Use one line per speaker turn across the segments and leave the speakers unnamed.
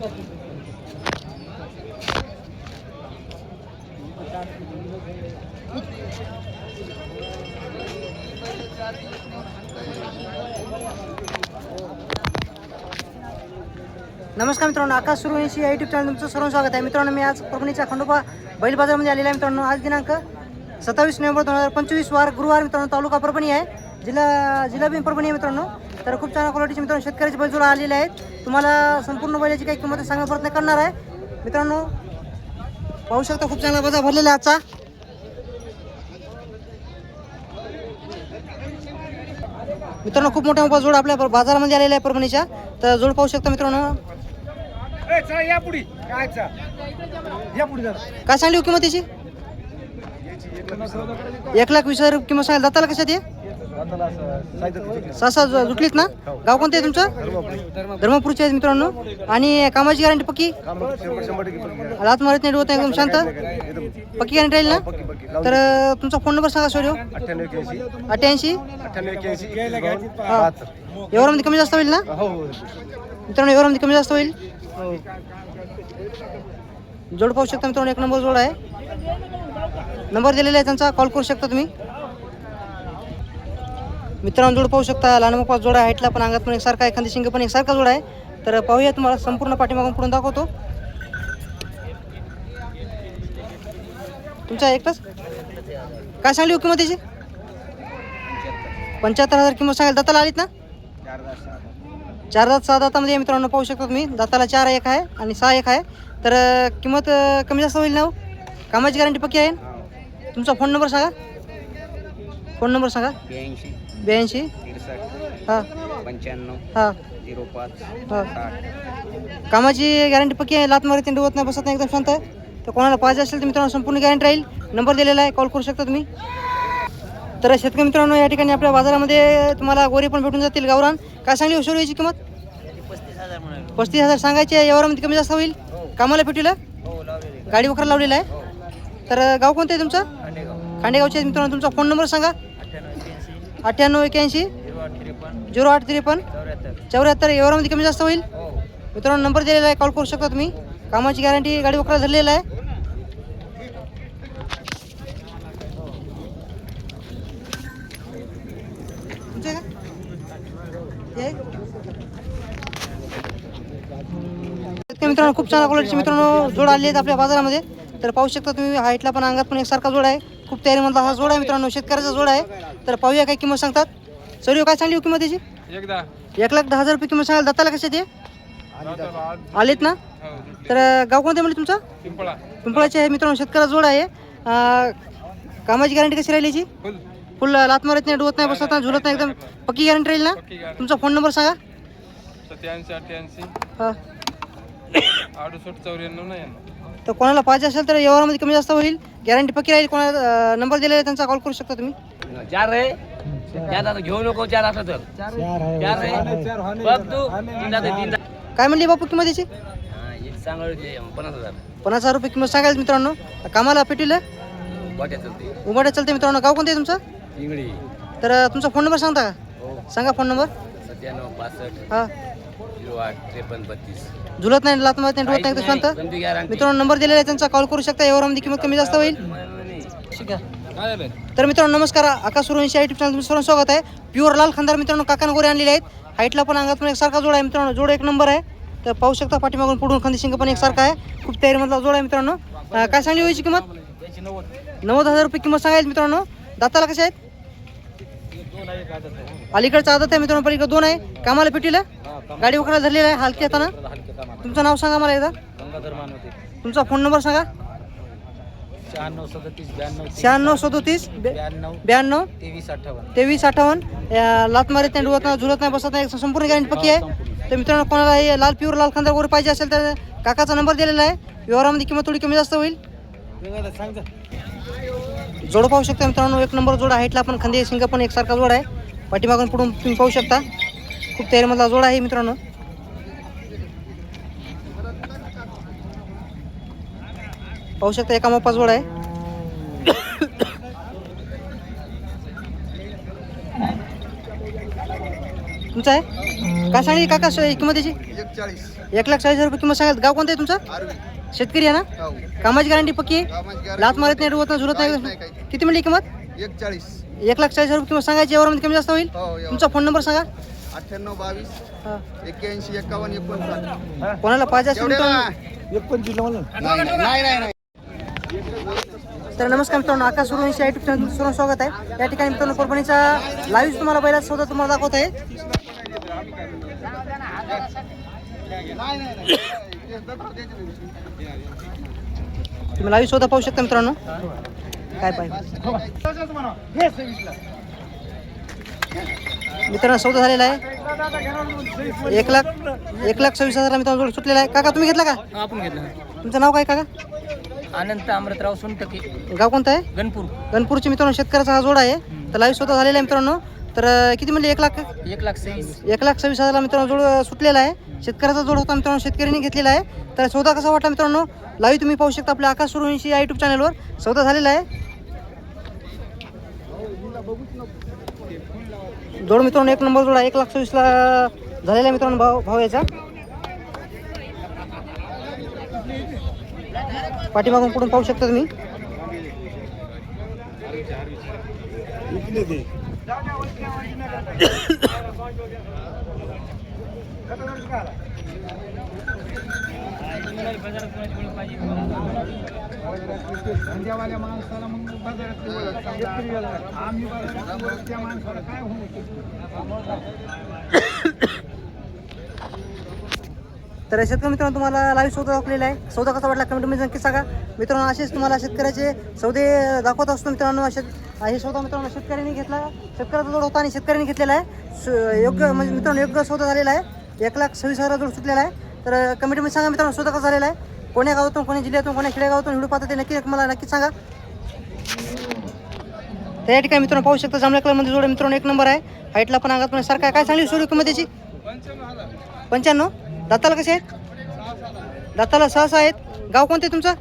नमस्कार मित्रांनो आकाश सुरवंशी या युट्यूब चॅनल तुमचं सर्व स्वागत आहे. मित्रांनो मी आज परभणीच्या खंडोबा बैल बाजारमध्ये आलेला आहे मित्रांनो. आज दिनांक सत्तावीस नोव्हेंबर दोन हजार पंचवीस वार गुरुवार मित्रांनो तालुका परभणी आहे. जिल्हा जिल्हा बी परभणी आहे मित्रांनो. तर खूप चांगल्या क्वालिटीचे मित्रांनो शेतकऱ्याचे बैलजोडा आलेले आहेत. तुम्हाला संपूर्ण बैलाची काही किंमत सांगण्याचा प्रयत्न करणार आहे. मित्रांनो पाहू शकता खूप चांगला बाजार भरलेला आहे आजचा. मित्रांनो खूप मोठा मोठा जोड आपल्या बाजारामध्ये आलेला आहे परभणीच्या. तर जोड पाहू शकता मित्रांनो.
काय
सांगली हो किंमत त्याची एक लाख वीस हजार किंमत सांगायला जाताला कशात ये सहा सहा जु- जुटलीत ना? गाव कोणतं आहे तुमचं? धर्मपूरचे आहेत मित्रांनो. आणि कामाची गॅरंटी पक्की? लात मारत नाही डोत एकदम शांत? पक्की गॅरंटी राहील ना? तर अं, तुमचा फोन नंबर सांगा सर
अठ्ठ्याण्णव एक्याऐंशी
अठ्ठ्याऐंशी
अठ्ठ्याण्णव एक्याऐंशी
हा एवढ्यामध्ये कमी जास्त होईल ना?
हो.
मित्रांनो एवढ्यामध्ये कमी जास्त होईल? जोड पाहू शकता मित्रांनो एक नंबर जोड आहे. नंबर दिलेला आहे त्यांचा कॉल करू शकता तुम्ही. मित्रांनो जोड पाहू शकता लहान मोठा जोडा आहे हाईटला पण अंगात पण एकसारखा एखादी शिंग पण एकसारखा जोड आहे. तर पाहूया तुम्हाला संपूर्ण पाठीमागून पुढून दाखवतो. तुमचा एकटाच? काय सांगली हो किंमत त्याची पंच्याहत्तर हजार किंमत सांगेल दाताला आलीत ना? चार दात सहा दातामध्ये मित्रांनो पाहू शकता तुम्ही. दाताला चार एक आहे आणि सहा एक आहे. तर किंमत कमी जास्त होईल ना हो? कामाची गॅरंटी पक्की आहे? तुमचा फोन नंबर सांगा. फोन नंबर सांगा.
ब्याऐंशी?
हां.
पंच्याण्णव
हां.
झिरो पाच
हां. कामाची गॅरंटी पक्की आहे? लात मारत डुवत नाही बसत नाही एकदम शांत आहे. तर कोणाला पाहिजे असेल तर मित्रांनो संपूर्ण गॅरंटी राहील. नंबर दिलेला आहे कॉल करू शकता तुम्ही. तर शेतकरी मित्रांनो या ठिकाणी आपल्या बाजारामध्ये तुम्हाला गोरे पण भेटून जातील. गावरान काय सांगली हो याची किंमत? पस्तीस हजार सांगायची आहे यावरामध्ये कमी जास्त होईल? कामाला भेटीला? गाडी वखरा लावलेला आहे. तर गाव कोणतं आहे तुमचं? खांडेगावचे मित्रांनो तुमचा फोन नंबर सांगा. अठ्ठ्याण्णव एक्याऐंशी झिरो आठ त्रेपन्न? चौऱ्याहत्तर. एवढ्यामध्ये कमी जास्त होईल? मित्रांनो नंबर दिलेला आहे. कॉल करू शकता तुम्ही. कामाची गॅरंटी गाडी वकरा धरलेला आहे. मित्रांनो खूप चांगल्या क्वालिटीचे मित्रांनो जोड आले आहेत आपल्या बाजारामध्ये. तर पाहू शकता तुम्ही हाईटला पण अंगात पण एकसारखा जोड आहे. खूप तयारीमधला हा जोड आहे मित्रांनो. शेतकऱ्याचा जोड आहे. तर पाहूया काय किंमत सांगतात. सर काय सांगली हो किंमत त्याची
एकदा.
एक लाख दहा हजार रुपये किंमत सांगाल दाताला कशात आहे आलेत ना? तर गाव कोणते म्हणजे तुमचं?
पिंपळा.
पिंपळाचे आहे मित्रांनो शेतकऱ्याचा जोड आहे. अं, कामाची गॅरंटी कशी राहिली याची?
फुल.
फुल लात मारत नाही डुवत नाही बसत नाही झुलत नाही एकदम पक्की गॅरंटी राहील ना?
पक्की गाडी
तुमचा फोन नंबर सांगा.
सत्याऐंशी अठ्ठ्याऐंशी.
हां.
अडुसष्ट चौऱ्याण्णव नाही
तर कोणाला पाहिजे असेल तर व्यवहारामध्ये कमी जास्त होईल. गॅरंटी पक्की राहील. कोणाला नंबर दिलेला आहे त्यांचा कॉल करू शकता तुम्ही.
चार रे चार आता घेऊ नको चार असलं तर. चार रे बघ तू. तीन तीन.
काय म्हणली बापू किंमत याची?
हा, एक पन्नास हजार.
पन्नास हजार रुपये किंमत सांगायला मित्रांनो. कामाला पेटीला?
वाट्या चलते.
मित्रांनो. गाव कोणतं आहे तुमचं?
इंगडी
तर अं, तुमचा फोन नंबर सांगता का?
हो.
सांगा फोन नंबर
सत्त्याण्णव पासष्ट
हां.
झिरो आठ त्रेपन्न बत्तीस.
झुलत नाही लात मारत नाही डुवत नाही
गॅरंटी
मित्रांनो नंबर दिलेला आहे त्यांचा. कॉल करू शकता व्यवहारामध्ये किंमत कमी जास्त होईल. ठीक आहे.
काय झालं
तर मित्रांनो नमस्कार. आकाश सुरवंशी युट्यूब चॅनल तुमचं सर्व स्वागत आहे. प्युअर लाल खानदार मित्रांनो काकान गोरे आणलेले आहेत. हाईटला पण अंगात पण एकसारखा जोड आहे मित्रांनो. जोड एक नंबर आहे. तर पाहू शकता पाठीमागून पुढून खांदी शिंग पण एकसारखा आहे. खूप तयारीमधला जोड आहे मित्रांनो. काय सांगली व्हायची किंमत? नव्वद हजार रुपये किंमत सांगायची मित्रांनो. दाताला कशा आहेत? अलीकडचा आदत आहे मित्रांनो पलीकडे दोन आहे. कामाला पेटीला? गाडी वखरा धरलेला आहे. हलकी येताना? तुमचं नाव सांगा मला एकदा. तुमचा फोन नंबर सांगा.
शहाण्णव सदतीस ब्याण्णव
शहाण्णव सदोतीस ब्या-
ब्याण्णव
ब्याण्णव
तेवीस अठ्ठावन्न.
तेवीस अठ्ठावन्न. या लात मारीत नाही डुवत नाही झुलत नाही बसत नाही संपूर्ण गॅरंटी पक्की आहे. तर मित्रांनो कोणाला हे लाल प्युअर लाल खांदा वगैरे पाहिजे असेल तर काकाचा नंबर दिलेला आहे. व्यवहारामध्ये किंमत थोडी कमी जास्त होईल. जोड पाहू शकता मित्रांनो एक नंबर जोड हाईटला पण खांदे शिंग पण एकसारखा जोड आहे. पाठीमागून पुढून तुम्ही पाहू शकता. खूप तयारीमधला जोड आहे मित्रांनो. पाहू शकता एका मोपा जोड आहे. तुमचा आहे? काय सांगली काका स- किंमत त्याची
एक चाळीस
एक लाख चाळीस हजार रुपये किंमत सांगाल गाव कोणतं आहे तुमचं?
आरवी.
शेतकरी आहे ना?
हो.
कामाची गॅरंटी पक्की आहे? लात मारत नाही डुवत नाही झुरत नाही? किती म्हणली किंमत?
एक चाळीस
एक लाख चाळीस हजार रुपये किंमत सांगायची यावर कमी जास्त होईल?
हो.
तुमचा फोन नंबर सांगा.
अठ्ठ्याण्णव बावीस.
हा.
एक्क्याऐंशी एकावन्न एकोणसाठ.
कोणाला पाहिजे असेल
नाही नाही नाही.
तर नमस्कार मित्रांनो आकाश सुरवंशी युट्यूब चॅनल सुरू स्वागत आहे. या ठिकाणी मित्रांनो परभणीचा लाईव्ह तुम्हाला पहिला सौदा तुम्हाला दाखवत आहे. तुम्ही लाईव्ह सौदा पाहू शकता मित्रांनो. काय पाहिजे? मित्रांनो सौदा झालेला आहे. एक लाख एक लाख सव्वीस हजार मित्रांनो सुटलेला आहे. काका तुम्ही घेतला का?
आपण घेतलं.
तुमचं नाव काय काका?
अनंत अमृतराव सोनटके.
गाव कोणतं आहे?
गणपूर.
गणपूरचे मित्रांनो शेतकऱ्याचा हा जोड आहे. तर लाईव्ह स्वतः झालेला आहे मित्रांनो. तर अं, किती म्हणले? एक लाख?
एक लाख सव्वीस.
एक लाख सव्वीस हजारला मित्रांनो जोड सुटलेला आहे. शेतकऱ्याचा जोड होता मित्रांनो शेतकऱ्यांनी घेतलेला आहे. तर सौदा कसा वाटला मित्रांनो? लाईव्ह तुम्ही पाहू शकता आपल्या आकाश सुरवंशी या युट्यूब चॅनलवर सौदा झालेला आहे. जोड मित्रांनो एक नंबर जोड आहे. एक लाख सव्वीसला झालेला आहे मित्रांनो भाव भाव याचा. पाठीमागून कुठून पाहू शकता तुम्ही?
धंद्यावाल्या माणसाला मग बाजारात आम्ही बाजारात त्या माणसाला काय होऊ
तर शेतकरी मित्रांनो तुम्हाला लाईव्ह सौदा दाखवलेला आहे. सौदा कसा वाटला कमेंटमध्ये नक्की सांगा. मित्रांनो असेच तुम्हाला शेतकऱ्याचे सौदे दाखवत असतो मित्रांनो. असे हे सौदा मित्रांनो शेतकऱ्यांनी घेतला. शेतकऱ्याचा जोड होता आणि शेतकऱ्यांनी घेतलेला आहे. स- योग्य म्हणजे मित्रांनो योग्य सौदा झालेला आहे. एक लाख सव्वीस हजार जोड सुटलेला आहे. तर कमेंटमध्ये सांगा मित्रांनो सौदा कसा झालेला आहे? कोण्या गावातून कोण्या जिल्ह्यातून कोण्या खेडेगावातून? व्हिडिओ पाहता ते नक्की मला नक्की सांगा. तर या ठिकाणी मित्रांनो पाहू शकता जांभळ्या कलरमध्ये जोड मित्रांनो एक नंबर आहे. हाईटला पण अंगात पण सारखा काय सांगली? सुरू किंमत त्याची पंच्याण्णव. दाताला कसे आहेत? दाताला सहसा आहेत. गाव कोणते तुमचं?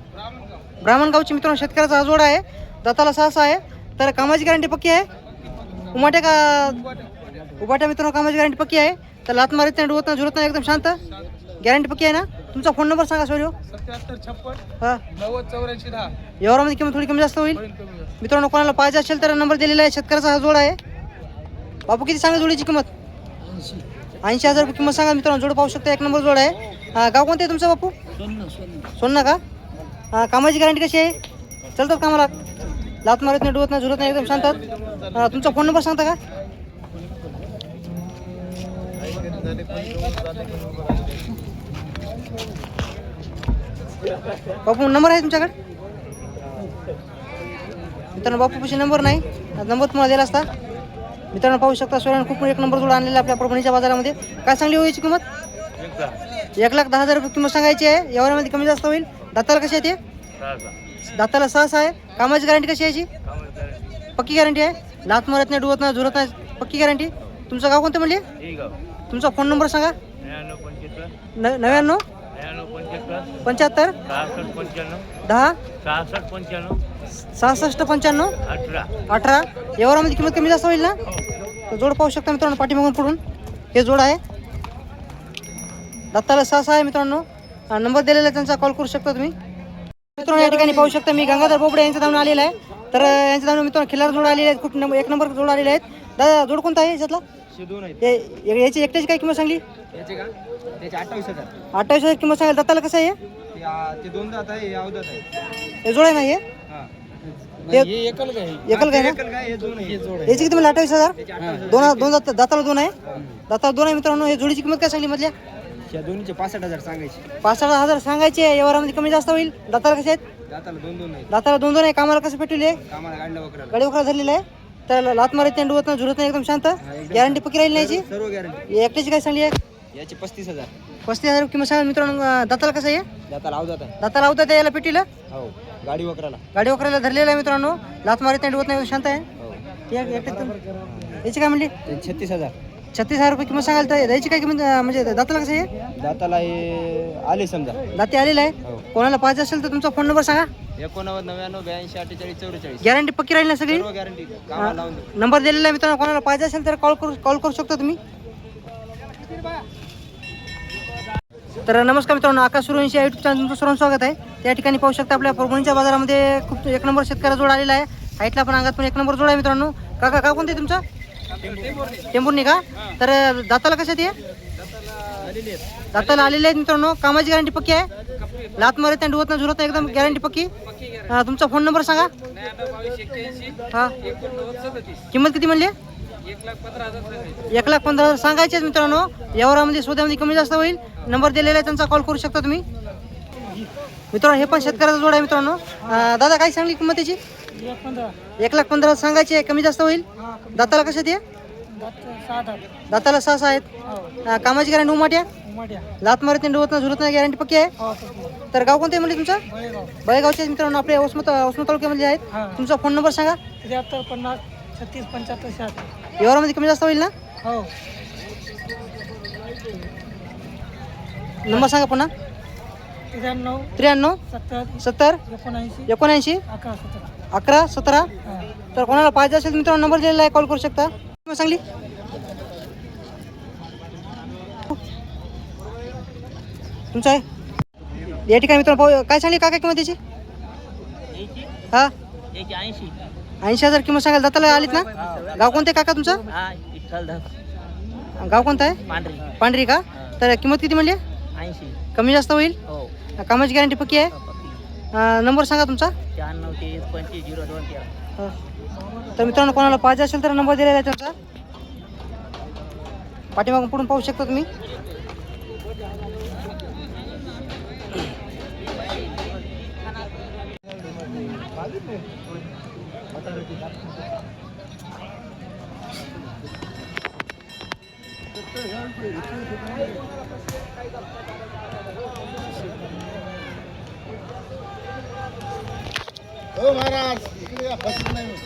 ब्राह्मण गावचे मित्रांनो शेतकऱ्याचा हा आहे. दाताला सहसा आहे. तर कामाची गॅरंटी पक्की आहे? उमाट्या का उभाट्या मित्रांनो कामाची गॅरंटी पक्की आहे? तर लात मारीत नाही डुवत नाही झुरत नाही एकदम शांत? गॅरंटी पक्की आहे ना? तुमचा फोन नंबर सांगा सर
सत्याहत्तर छप्पन
हां.
नव्वद चौऱ्याऐंशी दहा
व्यवहारामध्ये किंमत थोडी कमी जास्त होईल. मित्रांनो कोणाला पाहिजे असेल तर नंबर दिलेला आहे शेतकऱ्याचा हा जोड आहे. बापू किती सांगा जोडीची किंमत? ऐंशी हजार रुपये किंमत सांगा मित्रांनो. जोड पाहू शकता एक नंबर जोड आहे. गाव कोणतं आहे तुमचं बापू? सोन्ना का? कामाची गॅरंटी कशी आहे? चालतात कामाला. लात मारत नाही डुवत नाही झुरत नाही एकदम हा, तुमचा फोन नंबर सांगता का? बापू नंबर आहे तुमच्याकडे? मित्रांनो बापूपाशी नंबर नाही. नंबर तुम्हाला दिला असता. मित्रांनो पाहू शकता सोळा खूप एक नंबर जोड आणलेला आपल्या परभणीच्या बाजारामध्ये. काय सांगली हो याची किंमत? एक लाख दहा हजार रुपये किंमत सांगायची आहे. यावरामध्ये कमी जास्त होईल. दाताला कशी आहे ते? दाताला सहसा आहे. कामाची गॅरंटी कशी आहे याची? पक्की गॅरंटी आहे? लात मारत नाही डुवत नाही झुरत नाही. पक्की गॅरंटी तुमचं गाव कोणतं म्हणले? तुमचा फोन नंबर सांगा. नव्याण्णव? पंच्याहत्तर. दहा?
सहासष्ट पंच्याण्णव.
सहासष्ट पंच्याण्णव?
अठरा.
अठरा. यावरामध्ये किंमत कमी जास्त होईल ना? तर जोड पाहू शकता मित्रांनो पाठीमागून पुढून. हे जोड आहे. दत्ताला सहा आहे मित्रांनो. हा नंबर दिलेला आहे त्यांचा कॉल करू शकता तुम्ही. मित्रांनो या ठिकाणी पाहू शकता मी गंगाधर बोबडे यांच्या धावून आलेला आहे. तर यांच्या धावून मित्रांनो खिल्लार जोड आलेले आहेत. खूप नंबर एक नंबर जोड आलेले आहेत. दादा जोड कोणता आहे याच्यातला?
दोन आहेत.
हे- याची एकट्याची काय किंमत सांगली?
याचे का? त्याचे अठ्ठावीस हजार.
अठ्ठावीस हजार किंमत सांगाल दत्ताला कसं आहे
ते आ, ते दोन दात आहे हे अवदात आहे.
हे जोड आहे ना हे.
हा
हे-
हे एकल काय
एकल काय ना?
एकल काय हे दोन आहे. हे जोड.
याची किती म्हणजे अठ्ठावीस हजार? दोन दोन दात दाताला दोन आहे. दाताला दोन आहे मित्रांनो हे जोडीची किंमत काय सांगली मधल्या?
या दोन्हीचे पासष्ट हजार सांगायचे.
पाच सहा हजार सांगायचे व्यवहारामध्ये कमी जास्त होईल. दाताला कसे आहेत?
दाताला दोन दोन आहेत.
दाताला दोन दोन आहे कामाला कसं पेटवले?
कामाला गाडल्या वगैरे
गाडी वखरा झालेला आहे. तर लात मारत नाही डुवत नाही झुरत नाही एकदम शांत. गॅरंटी पक्की राहील नाही याची?
सर्व गॅरंटी
एकट्याची काय सांगली आहे?
याचे पस्तीस हजार.
पस्तीस हजार किंमत सांगा मित्रांनो अं, दाताला कसं आहे?
दाताला
दाताला होता याला पेटीला?
हो गाडी वगैरेला
गाडी वखराला धरलेला आहे मित्रांनो. लात मारत नाही डुवत नाही शांत आहे.
हो.
एक- एकट्यात याची काय म्हणली?
ते छत्तीस हजार.
छत्तीस हजार रुपये किंमत सांगाल तर याची काय किंमत अं, म्हणजे दाताला कसं आहे?
दाताला हे आले समजा.
दाते आलेला आहे.
हो.
कोणाला पाहिजे असेल तर तुमचा फोन नंबर सांगा.
एकोणनव्वद नव्याण्णव ब्याऐंशी अठ्ठेचाळीस चौवेचाळीस.
गॅरंटी पक्की राहील ना सगळी?
सर्व गॅरंटी कामाला लावून देऊ
नंबर दिलेला आहे मित्रांनो कोणाला पाहिजे असेल तर कॉल करू कॉल करू शकता तुम्ही. तर नमस्कार मित्रांनो आकाश सुरवंशी या युट्यूब चॅनल तुमचं सर्वांचं स्वागत आहे. त्या ठिकाणी पाहू शकता आपल्या परभणीच्या बाजारामध्ये खूप एक नंबर शेतकऱ्या जोड आलेला आहे. हाईटला पण अंगात पण एक नंबर जोड आहे मित्रांनो. काका का कोणते तुमचं? टेंभुर्णी का? तर दाताला कशात आहे? दाताला आलेले आहेत मित्रांनो. कामाची गॅरंटी पक्की आहे? लात मारे त्या डुवत ना झुरत एकदम गॅरंटी पक्की? हा, तुमचा फोन नंबर सांगा. हा. किंमत किती म्हणली? एक लाख पंधरा हजार सांगायचे आहेत मित्रांनो. यावरामध्ये सोद्यामध्ये कमी जास्त होईल. नंबर दिलेला आहे त्यांचा कॉल करू शकता तुम्ही. मित्रांनो हे पण शेतकऱ्याचा जोड आहे मित्रांनो. अं, दादा काय सांगली किंमत त्याची एक लाख पंधरा हजार सांगायची आहे कमी जास्त होईल? दाताला कशात आहे? दाताला सहा सहा आहेत? अं, कामाची गॅरंटी उमाट्या लात मारत नाही डोवत ना झुरत नाही गॅरंटी पक्की आहे? तर गाव कोणते म्हणजे तुमचं? बळेगावचे मित्रांनो आपले ओसमत ओसमत तालुक्यामध्ये आहेत. तुमचा फोन नंबर सांगा.
त्र्याहत्तर पन्नास छत्तीस पंच्याहत्तर शहात्तर.
व्यवहारामध्ये कमी जास्त होईल ना?
हो.
नंबर सांगा पुन्हा.
त्र्याण्णव
त्र्याण्णव
सत्तर
सत्तर
एकोणऐंशी
एकोणऐंशी
अकरा सतरा.
अकरा सतरा. तर कोणाला पाहिजे असेल तर मित्रांनो नंबर दिलेला आहे कॉल करू शकता. सांगली? तुमचा आहे? या ठिकाणी मित्रांनो पाहू काय सांगली काय काय किंमत त्याची हा?
ऐंशी
हजार किंमत सांगायला जाताला आलीत ना? गाव कोणते काका तुमचं?
हा
गाव कोणतं आहे?
पांढरी
का? तर किंमत किती म्हणली?
ऐंशी
कमी जास्त होईल? कामाची गॅरंटी पक्की आहे? नंबर सांगा तुमचा.
तर
मित्रांनो कोणाला पाहिजे असेल तर नंबर दिलेला आहे त्यांचा. पाठीमागून पुढून पाहू शकता तुम्ही.
हो महाराज इकडे बसत नाही